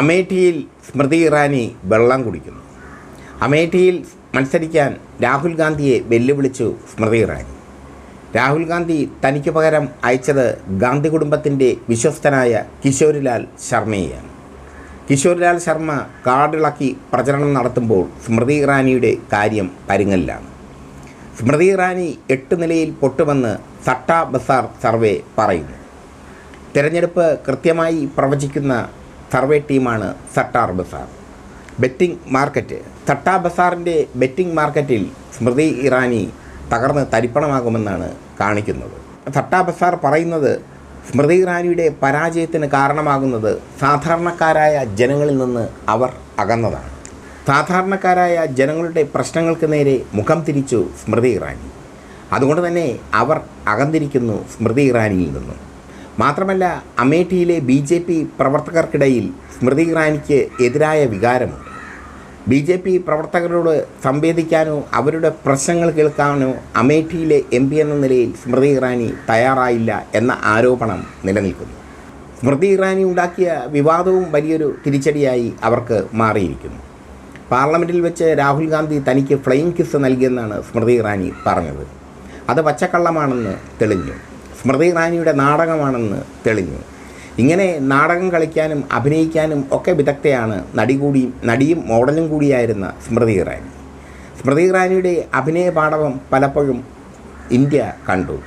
അമേഠിയിൽ സ്മൃതി ഇറാനി വെള്ളം കുടിക്കുന്നു. അമേഠിയിൽ മത്സരിക്കാൻ രാഹുൽ ഗാന്ധിയെ വെല്ലുവിളിച്ചു സ്മൃതി ഇറാനി. രാഹുൽ ഗാന്ധി തനിക്ക് പകരം അയച്ചത് ഗാന്ധി കുടുംബത്തിന്റെ വിശ്വസ്തനായ കിഷോരിലാൽ ശർമ്മയെയാണ്. കിഷോരിലാൽ ശർമ്മ കാർഡിളക്കി പ്രചരണം നടത്തുമ്പോൾ സ്മൃതി ഇറാനിയുടെ കാര്യം പരുങ്ങലിലാണ്. സ്മൃതി ഇറാനി എട്ട് നിലയിൽ പൊട്ടുമെന്ന് സട്ട ബസാർ സർവേ പറയുന്നു. തിരഞ്ഞെടുപ്പ് കൃത്യമായി പ്രവചിക്കുന്ന സർവേ ടീമാണ് സട്ടാർ ബസാർ. Betting market. സട്ടാ ബസാറിന്റെ ബെറ്റിംഗ് മാർക്കറ്റിൽ സ്മൃതി ഇറാനി തകർന്ന് തരിപ്പണമാകുമെന്നാണ് കാണിക്കുന്നത്. സട്ടാ ബസാർ പറയുന്നത് സ്മൃതി ഇറാനിയുടെ പരാജയത്തിന് കാരണമാകുന്നത് സാധാരണക്കാരായ ജനങ്ങളിൽ നിന്ന് അവർ അകന്നതാണ്. സാധാരണക്കാരായ ജനങ്ങളുടെ പ്രശ്നങ്ങൾക്ക് നേരെ മുഖം തിരിച്ചു സ്മൃതി ഇറാനി. അതുകൊണ്ട് തന്നെ അവർ അകന്നിരിക്കുന്നു സ്മൃതി ഇറാനിയിൽ നിന്നും. മാത്രമല്ല അമേഠിയിലെ ബി ജെ പി പ്രവർത്തകർക്കിടയിൽ സ്മൃതി ഇറാനിക്ക് എതിരായ വികാരമുണ്ട്. ബി ജെ പി പ്രവർത്തകരോട് സംവേദിക്കാനോ അവരുടെ പ്രശ്നങ്ങൾ കേൾക്കാനോ അമേഠിയിലെ എം പി എന്ന നിലയിൽ സ്മൃതി ഇറാനി തയ്യാറായില്ല എന്ന ആരോപണം നിലനിൽക്കുന്നു. സ്മൃതി ഇറാനി ഉണ്ടാക്കിയ വിവാദവും വലിയൊരു തിരിച്ചടിയായി അവർക്ക് മാറിയിരിക്കുന്നു. പാർലമെന്റിൽ വെച്ച് രാഹുൽ ഗാന്ധി തനിക്ക് ഫ്ലൈയിങ് കിസ് നൽകിയെന്നാണ് സ്മൃതി ഇറാനി പറഞ്ഞത്. അത് പച്ചക്കള്ളമാണെന്ന് തെളിഞ്ഞു. സ്മൃതി ഇറാനിയുടെ നാടകമാണെന്ന് തെളിഞ്ഞു. ഇങ്ങനെ നാടകം കളിക്കാനും അഭിനയിക്കാനും ഒക്കെ വിദഗ്ധയാണ് നടി കൂടി നടിയും മോഡലും കൂടിയായിരുന്ന സ്മൃതി ഇറാനി. സ്മൃതി ഇറാനിയുടെ അഭിനയ പാഠവം പലപ്പോഴും ഇന്ത്യ കണ്ടു.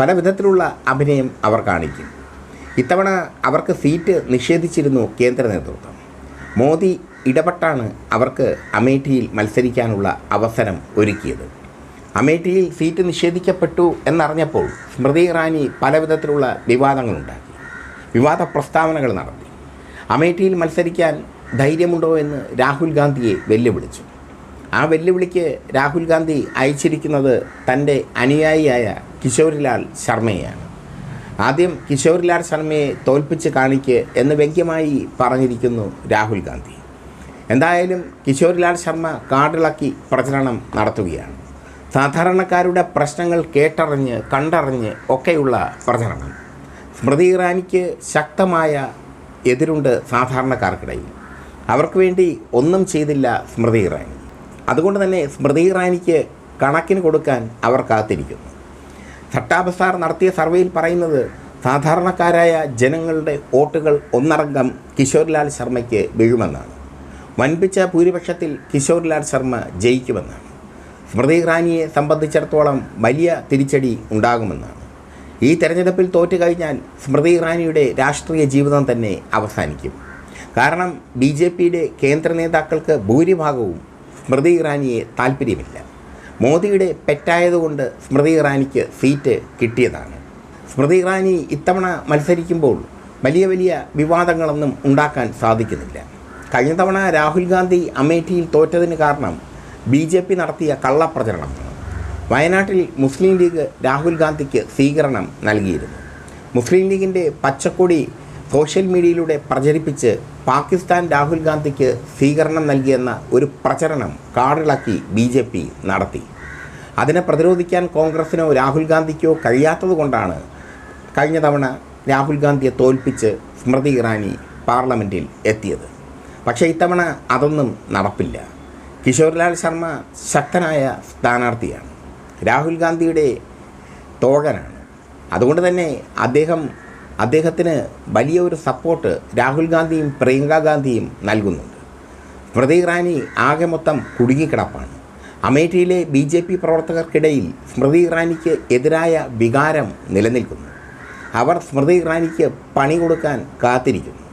പല വിധത്തിലുള്ള അഭിനയം അവർ കാണിക്കും. ഇത്തവണ അവർക്ക് സീറ്റ് നിഷേധിച്ചിരുന്നു കേന്ദ്ര നേതൃത്വം. മോദി ഇടപെട്ടാണ് അവർക്ക് അമേഠിയിൽ മത്സരിക്കാനുള്ള അവസരം ഒരുക്കിയത്. അമേഠിയിൽ സീറ്റ് നിഷേധിക്കപ്പെട്ടു എന്നറിഞ്ഞപ്പോൾ സ്മൃതി ഇറാനി പല വിധത്തിലുള്ള വിവാദങ്ങളുണ്ടാക്കി. വിവാദ പ്രസ്താവനകൾ നടത്തി. അമേഠിയിൽ മത്സരിക്കാൻ ധൈര്യമുണ്ടോ എന്ന് രാഹുൽ ഗാന്ധിയെ വെല്ലുവിളിച്ചു. ആ വെല്ലുവിളിക്ക് രാഹുൽ ഗാന്ധി അയച്ചിരിക്കുന്നത് തന്റെ അനുയായിയായ കിഷോരിലാൽ ശർമ്മയെയാണ്. ആദ്യം കിഷോരിലാൽ ശർമ്മയെ തോൽപ്പിച്ച് കാണിക്ക് എന്ന് വ്യംഗ്യമായി പറഞ്ഞിരിക്കുന്നു രാഹുൽ ഗാന്ധി. എന്തായാലും കിഷോരിലാൽ ശർമ്മ കാടിളക്കി പ്രചരണം നടത്തുകയാണ്. സാധാരണക്കാരുടെ പ്രശ്നങ്ങൾ കേട്ടറിഞ്ഞ് കണ്ടറിഞ്ഞ് ഒക്കെയുള്ള പ്രചരണം. സ്മൃതി ഇറാനിക്ക് ശക്തമായ എതിരുണ്ട് സാധാരണക്കാർക്കിടയിൽ. അവർക്ക് വേണ്ടി ഒന്നും ചെയ്തില്ല സ്മൃതി ഇറാനി. അതുകൊണ്ട് തന്നെ സ്മൃതി ഇറാനിക്ക് കണക്കിന് കൊടുക്കാൻ അവർ കാത്തിരിക്കുന്നു. സട്ടാബസാർ നടത്തിയ സർവേയിൽ പറയുന്നത് സാധാരണക്കാരായ ജനങ്ങളുടെ വോട്ടുകൾ ഒന്നടങ്കം കിഷോർലാൽ ശർമ്മയ്ക്ക് വീഴുമെന്നാണ്. വൻപിച്ച ഭൂരിപക്ഷത്തിൽ കിഷോർലാൽ ശർമ്മ ജയിക്കുമെന്നാണ്. സ്മൃതി ഇറാനിയെ സംബന്ധിച്ചിടത്തോളം വലിയ തിരിച്ചടി ഉണ്ടാകുമെന്നാണ്. ഈ തെരഞ്ഞെടുപ്പിൽ തോറ്റു കഴിഞ്ഞാൽ സ്മൃതി ഇറാനിയുടെ രാഷ്ട്രീയ ജീവിതം തന്നെ അവസാനിക്കും. കാരണം ബി ജെ പിയുടെ കേന്ദ്ര നേതാക്കൾക്ക് ഭൂരിഭാഗവും സ്മൃതി ഇറാനിയെ താല്പര്യമില്ല മോദിയുടെ പെറ്റായതുകൊണ്ട് സ്മൃതി ഇറാനിക്ക് സീറ്റ് കിട്ടിയതാണ്. സ്മൃതി ഇറാനി ഇത്തവണ മത്സരിക്കുമ്പോൾ വലിയ വലിയ വിവാദങ്ങളൊന്നും ഉണ്ടാക്കാൻ സാധിക്കുന്നില്ല. കഴിഞ്ഞ തവണ രാഹുൽ ഗാന്ധി അമേഠിയിൽ തോറ്റതിന് കാരണം ബി ജെ പി നടത്തിയ കള്ളപ്രചരണം. വയനാട്ടിൽ മുസ്ലിം ലീഗ് രാഹുൽ ഗാന്ധിക്ക് സ്വീകരണം നൽകിയിരുന്നു. മുസ്ലിം ലീഗിന്റെ പച്ചക്കൊടി സോഷ്യൽ മീഡിയയിലൂടെ പ്രചരിപ്പിച്ച് പാകിസ്ഥാൻ രാഹുൽ ഗാന്ധിക്ക് സ്വീകരണം നൽകിയെന്ന ഒരു പ്രചരണം കാടിളക്കി ബി ജെ പി നടത്തി. അതിനെ പ്രതിരോധിക്കാൻ കോൺഗ്രസിനോ രാഹുൽ ഗാന്ധിക്കോ കഴിയാത്തതുകൊണ്ടാണ് കഴിഞ്ഞ തവണ രാഹുൽ ഗാന്ധിയെ തോൽപ്പിച്ച് സ്മൃതി ഇറാനി പാർലമെന്റിൽ എത്തിയത്. പക്ഷേ ഇത്തവണ അതൊന്നും നടപ്പില്ല. കിഷോർലാൽ ശർമ്മ ശക്തനായ സ്ഥാനാർത്ഥിയാണ്. രാഹുൽ ഗാന്ധിയുടെ തോഴനാണ്. അതുകൊണ്ട് തന്നെ അദ്ദേഹം അദ്ദേഹത്തിന് വലിയ ഒരു സപ്പോർട്ട് രാഹുൽ ഗാന്ധിയും പ്രിയങ്ക ഗാന്ധിയും നൽകുന്നുണ്ട്. സ്മൃതി ഇറാനി ആകെ മൊത്തം കുടുങ്ങിക്കിടപ്പാണ്. അമേഠിയിലെ ബി ജെ പി പ്രവർത്തകർക്കിടയിൽ സ്മൃതി ഇറാനിക്ക് എതിരായ വികാരം നിലനിൽക്കുന്നു. അവർ സ്മൃതി ഇറാനിക്ക് പണി കൊടുക്കാൻ കാത്തിരിക്കുന്നു.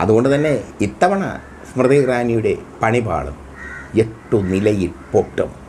അതുകൊണ്ട് തന്നെ ഇത്തവണ സ്മൃതി ഇറാനിയുടെ പണി പാളും. എട്ടു നിലയിൽ പൊട്ടും